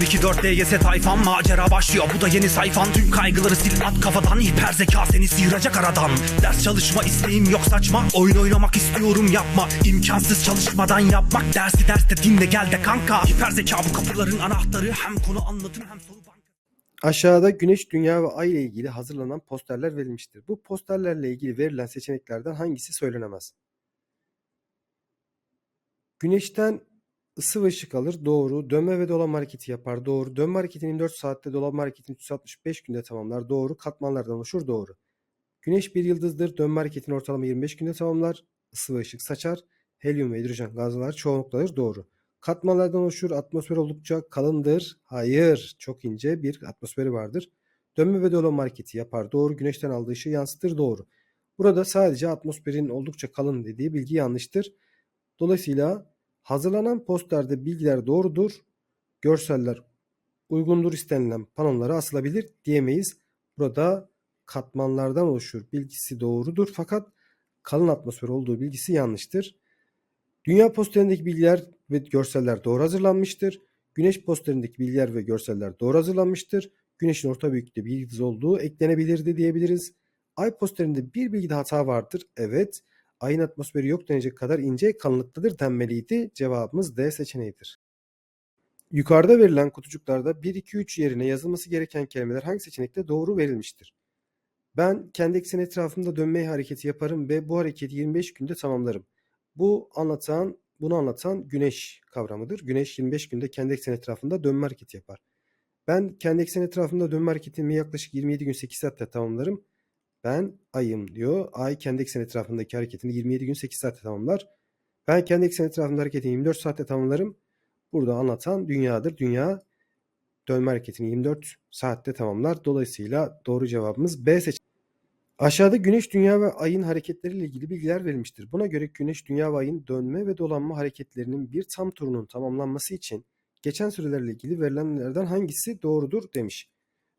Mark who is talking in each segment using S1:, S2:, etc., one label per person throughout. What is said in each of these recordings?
S1: 024 DYS tayfan macera başlıyor. Bu da yeni sayfan. Tüm kaygıları sil at kafadan. Hiper zeka seni sıyıracak aradan. Ders çalışma isteğim yok saçma. Oyun oynamak istiyorum yapma. İmkansız çalışmadan yapmak. Dersi derste dinle gel de kanka. Hiper zeka bu kapıların anahtarı. Hem konu anlatım hem soru
S2: Aşağıda Güneş, Dünya ve Ay ile ilgili hazırlanan posterler verilmiştir. Bu posterlerle ilgili verilen seçeneklerden hangisi söylenemez? Güneşten ısı ve ışık alır. Doğru. Dönme ve dolanma hareketi yapar. Doğru. Dönme hareketini 24 saatte, dolanma hareketini 365 günde tamamlar. Doğru. Katmanlardan oluşur. Doğru. Güneş bir yıldızdır. Dönme hareketini ortalama 25 günde tamamlar. Isı ve ışık saçar. Helyum ve hidrojen gazlar çoğunluktadır. Doğru. Katmanlardan oluşur. Atmosfer oldukça kalındır. Hayır. Çok ince bir atmosferi vardır. Dönme ve dolanma hareketi yapar. Doğru. Güneşten aldığı ışığı yansıtır. Doğru. Burada sadece atmosferin oldukça kalın dediği bilgi yanlıştır. Dolayısıyla hazırlanan posterde bilgiler doğrudur. Görseller uygundur istenilen panolara asılabilir diyemeyiz. Burada katmanlardan oluşur bilgisi doğrudur fakat kalın atmosfer olduğu bilgisi yanlıştır. Dünya posterindeki bilgiler ve görseller doğru hazırlanmıştır. Güneş posterindeki bilgiler ve görseller doğru hazırlanmıştır. Güneşin orta büyüklükte bir yıldız olduğu eklenebilirdi diyebiliriz. Ay posterinde bir bilgide hata vardır. Evet. Ayın atmosferi yok denecek kadar ince kalınlıktadır denmeliydi. Cevabımız D seçeneğidir. Yukarıda verilen kutucuklarda 1, 2, 3 yerine yazılması gereken kelimeler hangi seçenekte doğru verilmiştir? Ben kendi ekseni etrafında dönme hareketi yaparım ve bu hareketi 25 günde tamamlarım. Bu anlatan, bunu anlatan güneş kavramıdır. Güneş 25 günde kendi ekseni etrafında dönme hareketi yapar. Ben kendi ekseni etrafında dönme hareketimi yaklaşık 27 gün 8 saatte tamamlarım. Ben ayım diyor. Ay kendi ekseni etrafındaki hareketini 27 gün 8 saatte tamamlar. Ben kendi ekseni etrafında hareketini 24 saatte tamamlarım. Burada anlatan dünyadır. Dünya dönme hareketini 24 saatte tamamlar. Dolayısıyla doğru cevabımız B seçeneği. Aşağıda Güneş, Dünya ve Ay'ın hareketleriyle ilgili bilgiler verilmiştir. Buna göre Güneş, Dünya ve Ay'ın dönme ve dolanma hareketlerinin bir tam turunun tamamlanması için geçen sürelerle ilgili verilenlerden hangisi doğrudur demiş.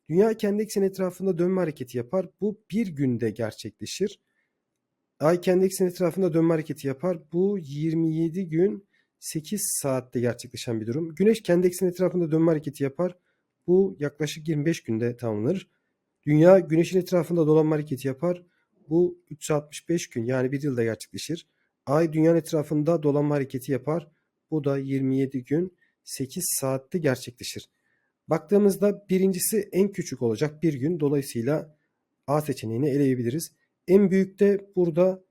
S2: Dünya kendi ekseni etrafında dönme hareketi yapar. Bu bir günde gerçekleşir. Ay kendi ekseni etrafında dönme hareketi yapar. Bu 27 gün 8 saatte gerçekleşen bir durum. Güneş kendi ekseni etrafında dönme hareketi yapar. Bu yaklaşık 25 günde tamamlanır. Dünya güneşin etrafında dolanma hareketi yapar. Bu 365 gün yani bir yılda gerçekleşir. Ay dünyanın etrafında dolanma hareketi yapar. Bu da 27 gün 8 saatte gerçekleşir. Baktığımızda birincisi en küçük olacak bir gün. Dolayısıyla A seçeneğini eleyebiliriz. En büyük de burada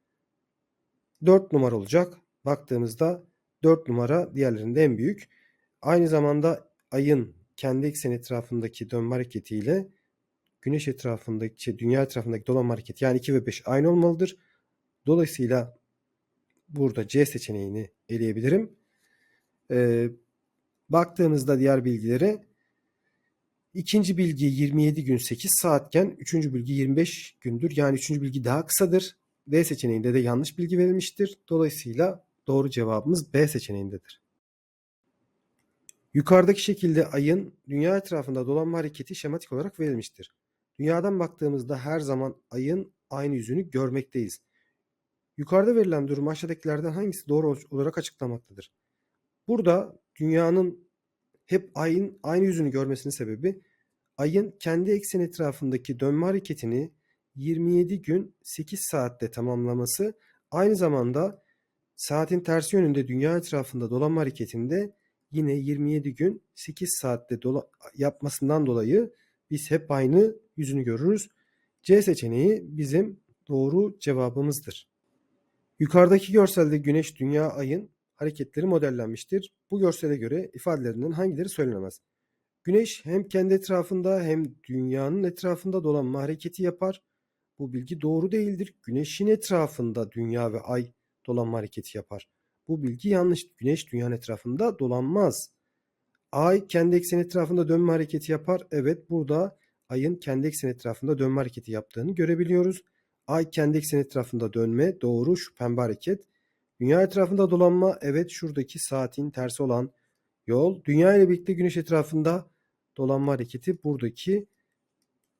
S2: 4 numara olacak. Baktığımızda 4 numara diğerlerinde en büyük. Aynı zamanda ayın kendi eksen etrafındaki dönme hareketiyle güneş etrafındaki, şey, dünya etrafındaki dolanma hareketi yani 2 ve 5 aynı olmalıdır. Dolayısıyla burada C seçeneğini eleyebilirim. Ee, baktığımızda diğer bilgilere ikinci bilgi 27 gün 8 saatken üçüncü bilgi 25 gündür. Yani üçüncü bilgi daha kısadır. D seçeneğinde de yanlış bilgi verilmiştir. Dolayısıyla doğru cevabımız B seçeneğindedir. Yukarıdaki şekilde ayın dünya etrafında dolanma hareketi şematik olarak verilmiştir. Dünyadan baktığımızda her zaman ayın aynı yüzünü görmekteyiz. Yukarıda verilen durum aşağıdakilerden hangisi doğru olarak açıklamaktadır? Burada dünyanın hep ayın aynı yüzünü görmesinin sebebi ayın kendi eksen etrafındaki dönme hareketini 27 gün 8 saatte tamamlaması aynı zamanda saatin tersi yönünde dünya etrafında dolanma hareketinde yine 27 gün 8 saatte dola- yapmasından dolayı biz hep aynı yüzünü görürüz. C seçeneği bizim doğru cevabımızdır. Yukarıdaki görselde Güneş, Dünya, Ay'ın hareketleri modellenmiştir. Bu görsele göre ifadelerinden hangileri söylenemez? Güneş hem kendi etrafında hem dünyanın etrafında dolanma hareketi yapar. Bu bilgi doğru değildir. Güneşin etrafında dünya ve ay dolanma hareketi yapar. Bu bilgi yanlış. Güneş dünyanın etrafında dolanmaz. Ay kendi ekseni etrafında dönme hareketi yapar. Evet burada ayın kendi ekseni etrafında dönme hareketi yaptığını görebiliyoruz. Ay kendi ekseni etrafında dönme doğru şu pembe hareket. Dünya etrafında dolanma evet şuradaki saatin tersi olan yol. Dünya ile birlikte güneş etrafında dolanma hareketi buradaki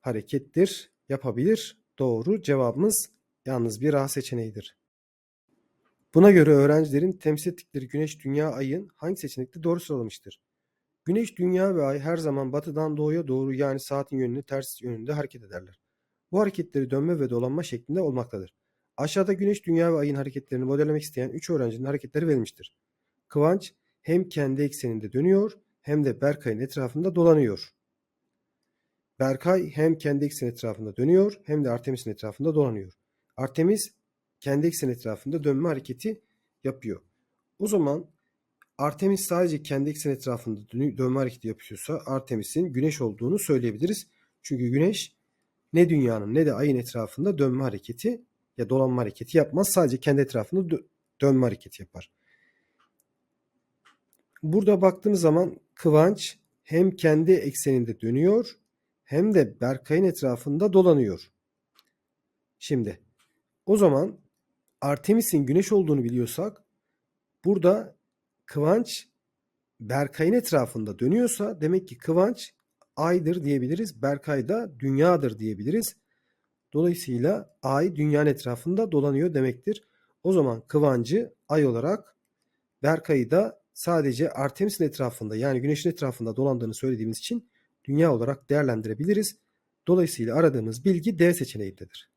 S2: harekettir. Yapabilir. Doğru cevabımız yalnız bir A seçeneğidir. Buna göre öğrencilerin temsil ettikleri güneş, dünya, ayın hangi seçenekte doğru sıralamıştır? Güneş, dünya ve ay her zaman batıdan doğuya doğru yani saatin yönünü ters yönünde hareket ederler. Bu hareketleri dönme ve dolanma şeklinde olmaktadır. Aşağıda güneş, dünya ve ayın hareketlerini modellemek isteyen 3 öğrencinin hareketleri verilmiştir. Kıvanç hem kendi ekseninde dönüyor hem de Berkay'ın etrafında dolanıyor. Berkay hem kendi ekseni etrafında dönüyor hem de Artemis'in etrafında dolanıyor. Artemis kendi ekseni etrafında dönme hareketi yapıyor. O zaman Artemis sadece kendi ekseni etrafında dönme hareketi yapıyorsa Artemis'in güneş olduğunu söyleyebiliriz. Çünkü güneş ne dünyanın ne de ayın etrafında dönme hareketi ya dolanma hareketi yapmaz. Sadece kendi etrafında dö- dönme hareketi yapar. Burada baktığımız zaman Kıvanç hem kendi ekseninde dönüyor hem de Berkay'ın etrafında dolanıyor. Şimdi o zaman Artemis'in güneş olduğunu biliyorsak burada Kıvanç Berkay'ın etrafında dönüyorsa demek ki Kıvanç aydır diyebiliriz. Berkay da dünyadır diyebiliriz. Dolayısıyla ay dünyanın etrafında dolanıyor demektir. O zaman Kıvancı ay olarak Berkay'ı da sadece Artemis'in etrafında yani güneşin etrafında dolandığını söylediğimiz için dünya olarak değerlendirebiliriz. Dolayısıyla aradığımız bilgi D seçeneğindedir.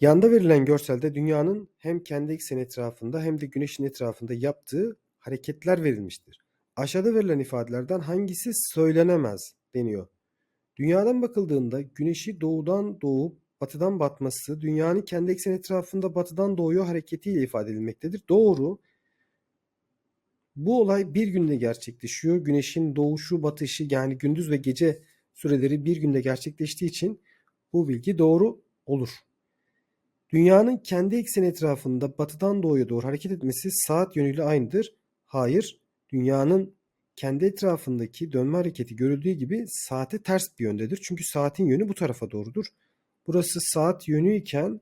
S2: Yanda verilen görselde dünyanın hem kendi ekseni etrafında hem de güneşin etrafında yaptığı hareketler verilmiştir. Aşağıda verilen ifadelerden hangisi söylenemez deniyor. Dünyadan bakıldığında güneşi doğudan doğup batıdan batması dünyanın kendi ekseni etrafında batıdan doğuya hareketiyle ifade edilmektedir. Doğru. Bu olay bir günde gerçekleşiyor. Güneşin doğuşu, batışı yani gündüz ve gece süreleri bir günde gerçekleştiği için bu bilgi doğru olur. Dünyanın kendi ekseni etrafında batıdan doğuya doğru hareket etmesi saat yönüyle aynıdır. Hayır, dünyanın kendi etrafındaki dönme hareketi görüldüğü gibi saate ters bir yöndedir. Çünkü saatin yönü bu tarafa doğrudur. Burası saat yönü iken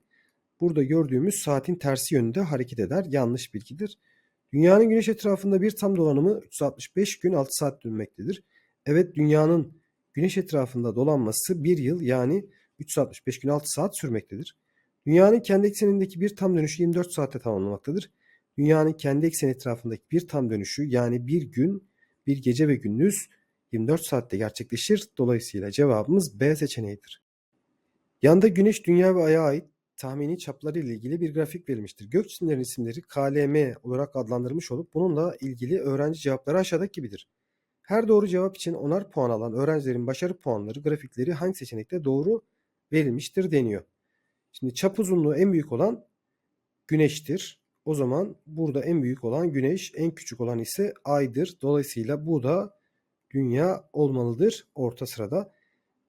S2: burada gördüğümüz saatin tersi yönünde hareket eder. Yanlış bilgidir. Dünyanın güneş etrafında bir tam dolanımı 365 gün 6 saat dönmektedir. Evet dünyanın güneş etrafında dolanması bir yıl yani 365 gün 6 saat sürmektedir. Dünyanın kendi eksenindeki bir tam dönüşü 24 saatte tamamlamaktadır. Dünyanın kendi ekseni etrafındaki bir tam dönüşü yani bir gün, bir gece ve gündüz 24 saatte gerçekleşir. Dolayısıyla cevabımız B seçeneğidir. Yanda Güneş, Dünya ve Ay'a ait tahmini çapları ile ilgili bir grafik verilmiştir. Gök cisimlerin isimleri KLM olarak adlandırılmış olup bununla ilgili öğrenci cevapları aşağıdaki gibidir. Her doğru cevap için onar puan alan öğrencilerin başarı puanları grafikleri hangi seçenekte doğru verilmiştir deniyor. Şimdi çap uzunluğu en büyük olan Güneş'tir. O zaman burada en büyük olan Güneş, en küçük olan ise Ay'dır. Dolayısıyla bu da Dünya olmalıdır orta sırada.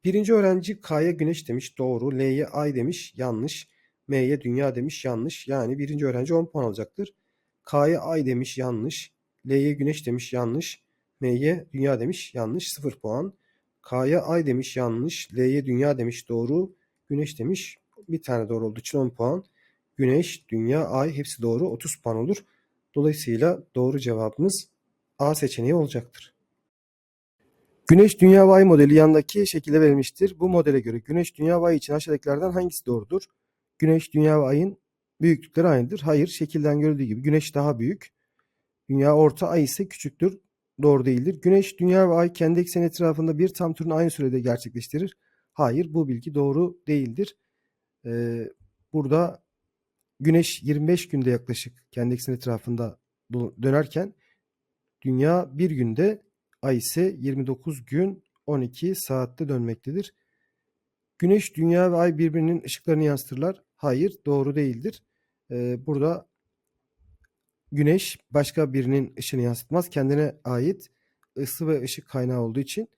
S2: Birinci öğrenci K'ya Güneş demiş doğru. L'ye Ay demiş yanlış. M'ye Dünya demiş yanlış. Yani birinci öğrenci 10 puan alacaktır. K'ya Ay demiş yanlış. L'ye Güneş demiş yanlış. M'ye Dünya demiş yanlış 0 puan. K'ya Ay demiş yanlış. L'ye Dünya demiş doğru. Güneş demiş bir tane doğru olduğu için 10 puan. Güneş, Dünya, Ay hepsi doğru 30 puan olur. Dolayısıyla doğru cevabımız A seçeneği olacaktır. Güneş, Dünya Ay modeli yandaki şekilde verilmiştir. Bu modele göre Güneş, Dünya Ay için aşağıdakilerden hangisi doğrudur? Güneş, Dünya ve Ay'ın büyüklükleri aynıdır. Hayır, şekilden görüldüğü gibi Güneş daha büyük. Dünya orta, Ay ise küçüktür. Doğru değildir. Güneş, Dünya ve Ay kendi ekseni etrafında bir tam turunu aynı sürede gerçekleştirir. Hayır, bu bilgi doğru değildir. Ee, burada Güneş 25 günde yaklaşık kendi ekseni etrafında dönerken Dünya bir günde, Ay ise 29 gün 12 saatte dönmektedir. Güneş, Dünya ve Ay birbirinin ışıklarını yansıtırlar. Hayır, doğru değildir. Ee, burada Güneş başka birinin ışığını yansıtmaz. Kendine ait ısı ve ışık kaynağı olduğu için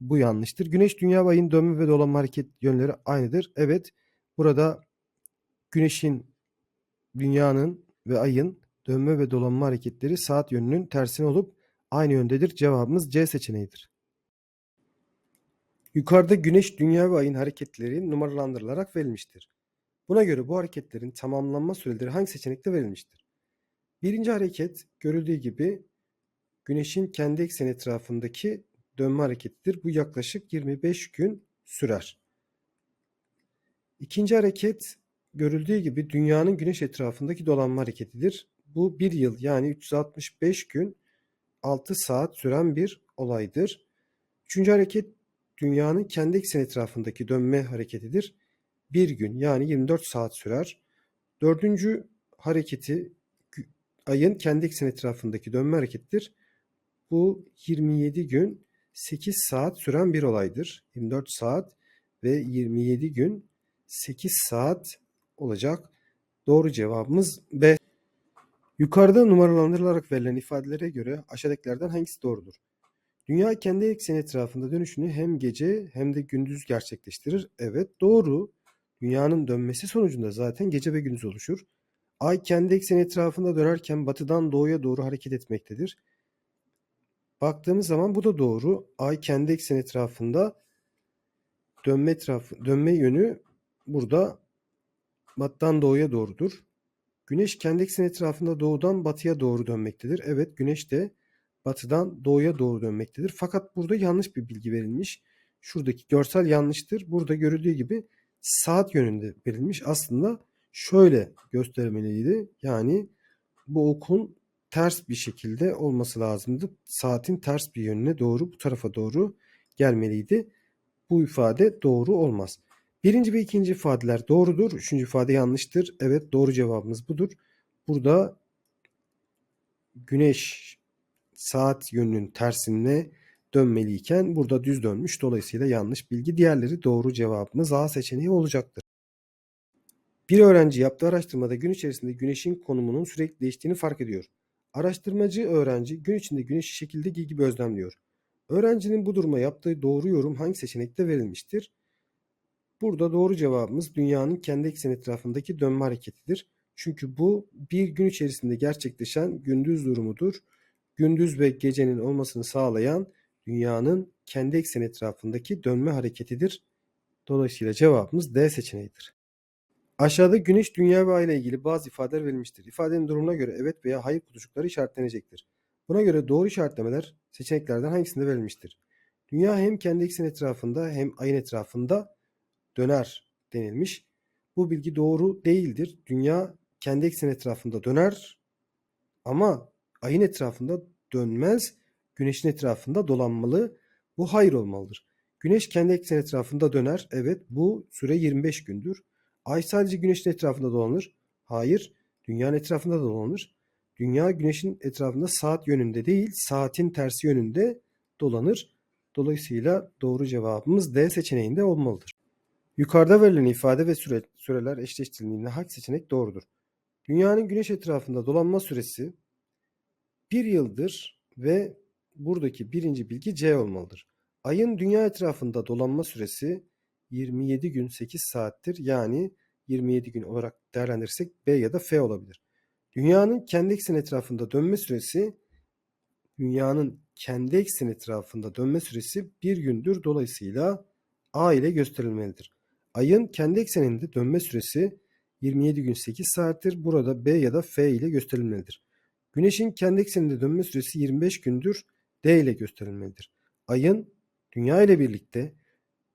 S2: bu yanlıştır. Güneş, Dünya ve Ay'ın dönme ve dolanma hareket yönleri aynıdır. Evet, burada Güneşin, Dünya'nın ve Ay'ın dönme ve dolanma hareketleri saat yönünün tersine olup aynı yöndedir. Cevabımız C seçeneğidir. Yukarıda Güneş, Dünya ve Ay'ın hareketleri numaralandırılarak verilmiştir. Buna göre bu hareketlerin tamamlanma süreleri hangi seçenekte verilmiştir? Birinci hareket görüldüğü gibi Güneşin kendi ekseni etrafındaki dönme hareketidir. Bu yaklaşık 25 gün sürer. İkinci hareket görüldüğü gibi dünyanın güneş etrafındaki dolanma hareketidir. Bu bir yıl yani 365 gün 6 saat süren bir olaydır. Üçüncü hareket dünyanın kendi ekseni etrafındaki dönme hareketidir. Bir gün yani 24 saat sürer. Dördüncü hareketi ayın kendi ekseni etrafındaki dönme hareketidir. Bu 27 gün 8 saat süren bir olaydır. 24 saat ve 27 gün 8 saat olacak. Doğru cevabımız B. Yukarıda numaralandırılarak verilen ifadelere göre aşağıdakilerden hangisi doğrudur? Dünya kendi ekseni etrafında dönüşünü hem gece hem de gündüz gerçekleştirir. Evet doğru. Dünyanın dönmesi sonucunda zaten gece ve gündüz oluşur. Ay kendi ekseni etrafında dönerken batıdan doğuya doğru hareket etmektedir. Baktığımız zaman bu da doğru. Ay kendi ekseni etrafında dönme etrafı, dönme yönü burada batıdan doğuya doğrudur. Güneş kendi ekseni etrafında doğudan batıya doğru dönmektedir. Evet güneş de batıdan doğuya doğru dönmektedir. Fakat burada yanlış bir bilgi verilmiş. Şuradaki görsel yanlıştır. Burada görüldüğü gibi saat yönünde verilmiş. Aslında şöyle göstermeliydi. Yani bu okun ters bir şekilde olması lazımdı. Saatin ters bir yönüne doğru bu tarafa doğru gelmeliydi. Bu ifade doğru olmaz. Birinci ve ikinci ifadeler doğrudur. Üçüncü ifade yanlıştır. Evet doğru cevabımız budur. Burada güneş saat yönünün tersine dönmeliyken burada düz dönmüş. Dolayısıyla yanlış bilgi. Diğerleri doğru cevabımız A seçeneği olacaktır. Bir öğrenci yaptığı araştırmada gün içerisinde güneşin konumunun sürekli değiştiğini fark ediyor. Araştırmacı öğrenci gün içinde güneşi şekilde gibi gözlemliyor. Öğrencinin bu duruma yaptığı doğru yorum hangi seçenekte verilmiştir? Burada doğru cevabımız dünyanın kendi ekseni etrafındaki dönme hareketidir. Çünkü bu bir gün içerisinde gerçekleşen gündüz durumudur. Gündüz ve gecenin olmasını sağlayan dünyanın kendi ekseni etrafındaki dönme hareketidir. Dolayısıyla cevabımız D seçeneğidir. Aşağıda güneş, dünya ve ay ile ilgili bazı ifadeler verilmiştir. İfadenin durumuna göre evet veya hayır kutucukları işaretlenecektir. Buna göre doğru işaretlemeler seçeneklerden hangisinde verilmiştir? Dünya hem kendi ekseni etrafında hem ayın etrafında döner denilmiş. Bu bilgi doğru değildir. Dünya kendi ekseni etrafında döner ama ayın etrafında dönmez. Güneşin etrafında dolanmalı. Bu hayır olmalıdır. Güneş kendi ekseni etrafında döner. Evet bu süre 25 gündür. Ay sadece güneşin etrafında dolanır. Hayır. Dünyanın etrafında da dolanır. Dünya güneşin etrafında saat yönünde değil, saatin tersi yönünde dolanır. Dolayısıyla doğru cevabımız D seçeneğinde olmalıdır. Yukarıda verilen ifade ve süre, süreler eşleştirildiğinde hangi seçenek doğrudur? Dünyanın güneş etrafında dolanma süresi bir yıldır ve buradaki birinci bilgi C olmalıdır. Ayın dünya etrafında dolanma süresi 27 gün 8 saattir. Yani 27 gün olarak değerlendirirsek B ya da F olabilir. Dünyanın kendi ekseni etrafında dönme süresi dünyanın kendi ekseni etrafında dönme süresi bir gündür. Dolayısıyla A ile gösterilmelidir. Ayın kendi ekseninde dönme süresi 27 gün 8 saattir. Burada B ya da F ile gösterilmelidir. Güneşin kendi ekseninde dönme süresi 25 gündür. D ile gösterilmelidir. Ayın dünya ile birlikte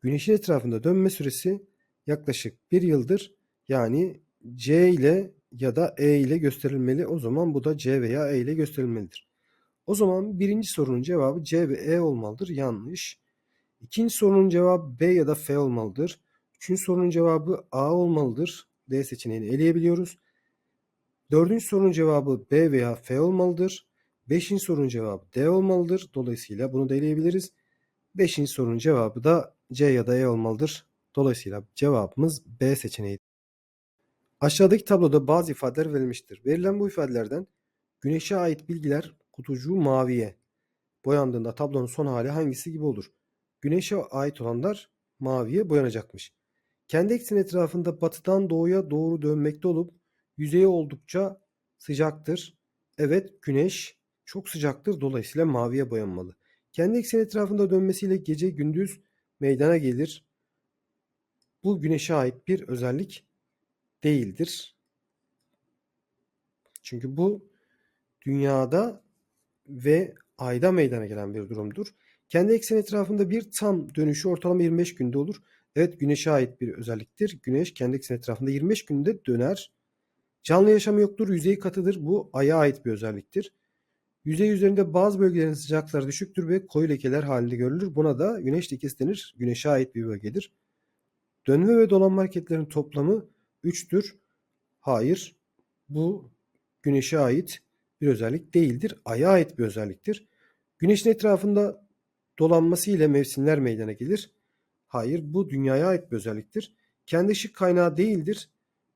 S2: güneşin etrafında dönme süresi yaklaşık bir yıldır. Yani C ile ya da E ile gösterilmeli. O zaman bu da C veya E ile gösterilmelidir. O zaman birinci sorunun cevabı C ve E olmalıdır. Yanlış. İkinci sorunun cevabı B ya da F olmalıdır. Üçüncü sorunun cevabı A olmalıdır. D seçeneğini eleyebiliyoruz. Dördüncü sorunun cevabı B veya F olmalıdır. Beşinci sorunun cevabı D olmalıdır. Dolayısıyla bunu da eleyebiliriz. Beşinci sorunun cevabı da C ya da E olmalıdır. Dolayısıyla cevabımız B seçeneği. Aşağıdaki tabloda bazı ifadeler verilmiştir. Verilen bu ifadelerden güneşe ait bilgiler kutucuğu maviye boyandığında tablonun son hali hangisi gibi olur? Güneşe ait olanlar maviye boyanacakmış. Kendi ekseni etrafında batıdan doğuya doğru dönmekte olup yüzeyi oldukça sıcaktır. Evet güneş çok sıcaktır dolayısıyla maviye boyanmalı. Kendi ekseni etrafında dönmesiyle gece gündüz meydana gelir. Bu güneşe ait bir özellik değildir. Çünkü bu dünyada ve ayda meydana gelen bir durumdur. Kendi ekseni etrafında bir tam dönüşü ortalama 25 günde olur. Evet güneşe ait bir özelliktir. Güneş kendi ekseni etrafında 25 günde döner. Canlı yaşam yoktur, yüzey katıdır. Bu aya ait bir özelliktir. Yüzey üzerinde bazı bölgelerin sıcaklıkları düşüktür ve koyu lekeler halinde görülür. Buna da güneş lekesi denir. Güneşe ait bir bölgedir. Dönme ve dolanma hareketlerinin toplamı 3'tür. Hayır, bu güneşe ait bir özellik değildir. Ay'a ait bir özelliktir. Güneşin etrafında dolanması ile mevsimler meydana gelir. Hayır, bu dünyaya ait bir özelliktir. Kendi ışık kaynağı değildir.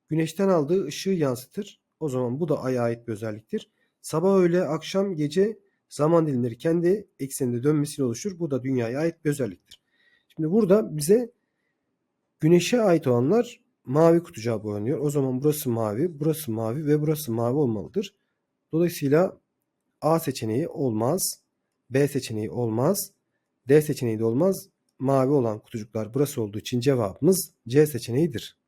S2: Güneşten aldığı ışığı yansıtır. O zaman bu da Ay'a ait bir özelliktir. Sabah, öğle, akşam, gece zaman dilimleri kendi ekseninde dönmesiyle oluşur. Bu da dünyaya ait bir özelliktir. Şimdi burada bize güneşe ait olanlar mavi kutucuğa boyanıyor. O zaman burası mavi, burası mavi ve burası mavi olmalıdır. Dolayısıyla A seçeneği olmaz. B seçeneği olmaz. D seçeneği de olmaz. Mavi olan kutucuklar burası olduğu için cevabımız C seçeneğidir.